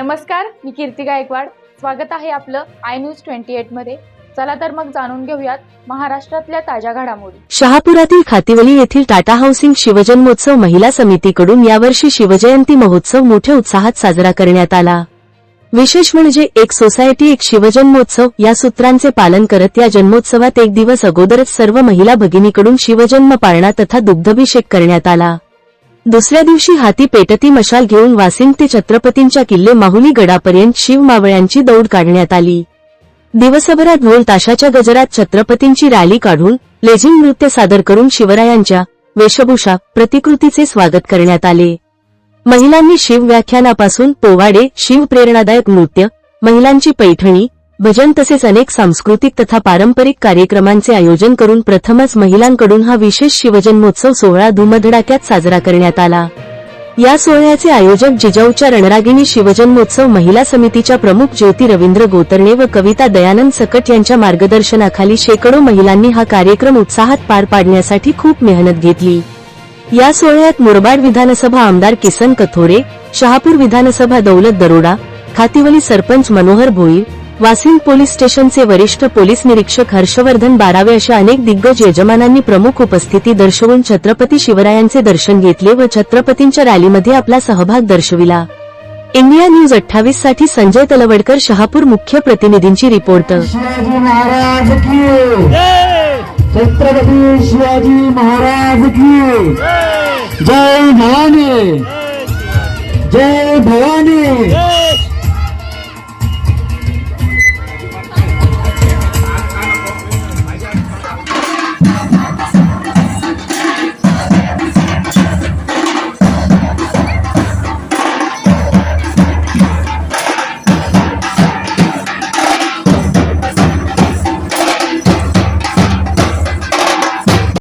नमस्कार मी कीर्ती गायकवाड. स्वागत आहे आपलं आय न्यूज ट्वेंटी एटमध्ये. चला तर मग जाणून घेऊयात महाराष्ट्रातल्या ताज्या घडामोडी. शहापुरातील खातिवली येथील टाटा हाऊसिंग शिवजन्मोत्सव महिला समितीकडून यावर्षी शिवजयंती महोत्सव मोठ्या उत्साहात साजरा करण्यात आला. विशेष म्हणजे एक सोसायटी एक शिवजन्मोत्सव या सूत्रांचे पालन करत या जन्मोत्सवात एक दिवस अगोदरच सर्व महिला भगिनीकडून शिवजन्म पाळणा तथा दुग्धभिषेक करण्यात आला. दुसऱ्या दिवशी हाती पेटती मशाल घेऊन वासिंग ते छत्रपतींच्या किल्ले माहुली गडापर्यंत शिवमावळ्यांची दौड काढण्यात आली. दिवसभरात ढोल ताशाच्या गजरात छत्रपतींची रॅली काढून लेझिम नृत्य सादर करून शिवरायांच्या वेशभूषा प्रतिकृतीचे स्वागत करण्यात आले. महिलांनी शिव व्याख्यानापासून पोवाडे शिव प्रेरणादायक नृत्य महिलांची पैठणी भजन तसेच अनेक सांस्कृतिक तथा पारंपरिक कार्यक्रमांचे आयोजन करून प्रथमच महिलांकडून हा विशेष शिवजन्मोत्सव सोहळा धुमधडाक्यात साजरा करण्यात आला. या सोहळ्याचे आयोजक जिजाऊच्या रणरागिणी शिवजन्मोत्सव महिला समितीच्या प्रमुख ज्योती रवींद्र गोतरणे व कविता दयानंद सकट यांच्या मार्गदर्शनाखाली शेकडो महिलांनी हा कार्यक्रम उत्साहात पार पाडण्यासाठी खूप मेहनत घेतली. या सोहळ्यात मुरबाड विधानसभा आमदार किसन कथोरे शहापूर विधानसभा दौलत दरोडा खातिवली सरपंच मनोहर भोईर वासिंद पोलीस स्टेशनचे वरिष्ठ पोलीस निरीक्षक हर्षवर्धन बारावे अशा अनेक दिग्गज यजमानांनी प्रमुख उपस्थिती दर्शवून छत्रपती शिवरायांचे दर्शन घेतले व छत्रपतींच्या रॅलीमध्ये आपला सहभाग दर्शविला. इंडिया न्यूज अठ्ठावीससाठी संजय तलवडकर शहापूर मुख्य प्रतिनिधींची रिपोर्ट. छत्रपती शिवाजी महाराज की जय भवानी जय भवानी